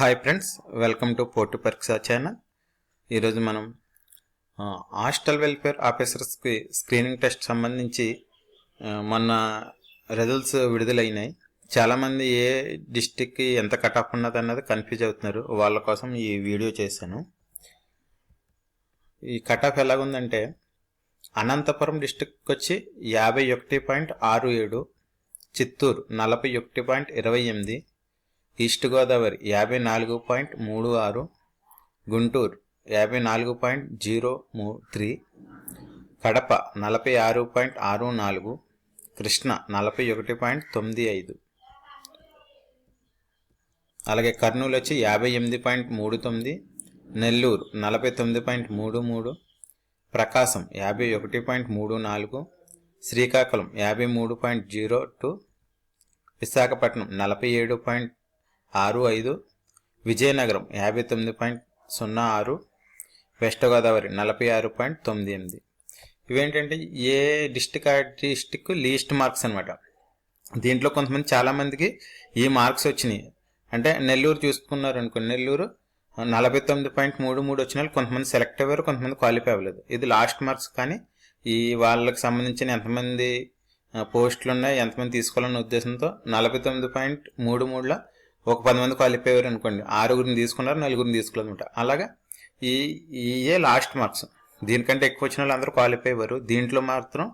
Hi friends welcome to పోర్టు పరీక్ష channel ఈరోజు మనం హాస్టల్ వెల్ఫేర్ ఆఫీసర్స్కి స్క్రీనింగ్ టెస్ట్ సంబంధించి మొన్న రిజల్ట్స్ విడుదలైనాయి. చాలామంది ఏ డిస్టిక్కి ఎంత కట్ ఆఫ్ ఉన్నది అన్నది కన్ఫ్యూజ్ అవుతున్నారు. వాళ్ళ కోసం ఈ వీడియో చేశాను. ఈ కట్ ఆఫ్ ఎలాగుందంటే అనంతపురం డిస్టిక్ వచ్చి యాభై ఒకటి పాయింట్ ఆరు ఏడు చిత్తూరు నలభై ఒకటి పాయింట్ ఇరవై ఎనిమిది ఈస్ట్ గోదావరి యాభై నాలుగు పాయింట్ మూడు ఆరు గుంటూరు యాభై నాలుగు పాయింట్ జీరో మూ త్రీ కడప నలభై ఆరు పాయింట్ ఆరు నాలుగు కృష్ణ నలభై ఒకటి పాయింట్ తొమ్మిది ఐదు. అలాగే కర్నూలు వచ్చి యాభై ఎనిమిది పాయింట్ మూడు తొమ్మిది నెల్లూరు నలభై తొమ్మిది పాయింట్ మూడు మూడు ప్రకాశం యాభై ఒకటి పాయింట్ మూడు నాలుగు శ్రీకాకుళం యాభై మూడు పాయింట్ జీరో టూ విశాఖపట్నం నలభై ఏడు పాయింట్ ఆరు ఐదు. విజయనగరం యాభై తొమ్మిది పాయింట్ సున్నా ఆరు. వెస్ట్ గోదావరి నలభై ఆరు పాయింట్ తొమ్మిది ఎనిమిది. ఇవేంటంటే ఏ డిస్టిక్ ఆ డిస్టిక్ లీస్ట్ మార్క్స్ అనమాట దీంట్లో కొంతమంది చాలామందికి ఈ మార్క్స్ వచ్చినాయి. అంటే నెల్లూరు చూసుకున్నారు అనుకోండి నెల్లూరు నలభై తొమ్మిది పాయింట్ మూడు మూడు వచ్చిన వాళ్ళు కొంతమంది సెలెక్ట్ అయ్యారు కొంతమంది క్వాలిఫై అవ్వలేదు. ఇది లాస్ట్ మార్క్స్ కానీ ఈ వాళ్ళకి సంబంధించిన ఎంతమంది పోస్టులు ఉన్నాయి ఎంతమంది తీసుకోవాలనే ఉద్దేశంతో నలభై తొమ్మిది పాయింట్ మూడు మూడులో ఒక పది మంది క్వాలిఫై అయ్యారు అనుకోండి. ఆరుగురిని తీసుకున్నారు నలుగురిని తీసుకోవాలన్నమాట అలాగా ఈ ఇయే లాస్ట్ మార్క్స్. దీనికంటే ఎక్కువ వచ్చిన వాళ్ళు అందరూ క్వాలిఫై అయ్యారు దీంట్లో మాత్రం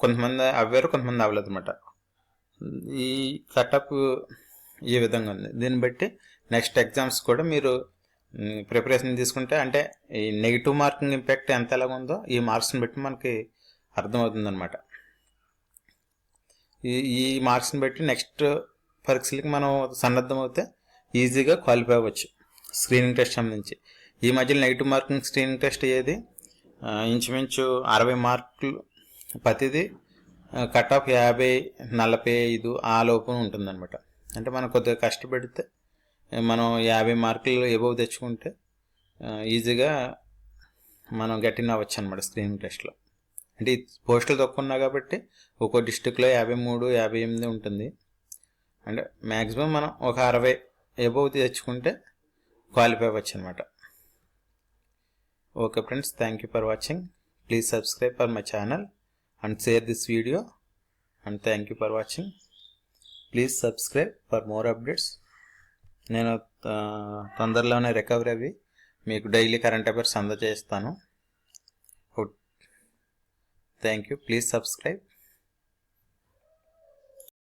కొంతమంది అవ్వారు కొంతమంది అవ్వలేదు అనమాట ఈ కటప్ ఈ విధంగా ఉంది? దీన్ని బట్టి నెక్స్ట్ ఎగ్జామ్స్ కూడా మీరు ప్రిపరేషన్ తీసుకుంటే అంటే ఈ నెగిటివ్ మార్కింగ్ ఇంపాక్ట్ ఎంత ఎలాగ ఉందో ఈ మార్క్స్ని బట్టి మనకి అర్థమవుతుంది అనమాట ఈ ఈ మార్క్స్ని బట్టి నెక్స్ట్ పరీక్షలకి మనం సన్నద్ధం అవుతే ఈజీగా క్వాలిఫై అవ్వచ్చు స్క్రీనింగ్ టెస్ట్ సంబంధించి. ఈ మధ్యలో నెగిటివ్ మార్కింగ్ స్క్రీనింగ్ టెస్ట్ అయ్యేది ఇంచుమించు అరవై మార్కులు ప్రతిదీ కట్ ఆఫ్ యాభై నలభై ఐదు ఆ లోపు ఉంటుందన్నమాట. అంటే మనం కొద్దిగా కష్టపడితే మనం యాభై మార్కులు ఎబవ్ తెచ్చుకుంటే ఈజీగా మనం గట్టిన అవ్వచ్చు అనమాట స్క్రీనింగ్ టెస్ట్లో. అంటే పోస్టులు తక్కువ ఉన్నాయి కాబట్టి ఒక్కో డిస్టిక్లో యాభై మూడు యాభై ఎనిమిది ఉంటుంది. అంటే మ్యాక్సిమం మనం ఒక అరవై ఎబవ్ తెచ్చుకుంటే క్వాలిఫై అవ్వచ్చు అనమాట okay friends thank you for watching please subscribe for my channel and share this video and thank you for watching please subscribe for more updates నేను తొందరలోనే రికవరీ అవి మీకు daily current affairs అందజేస్తాను. Thank you please subscribe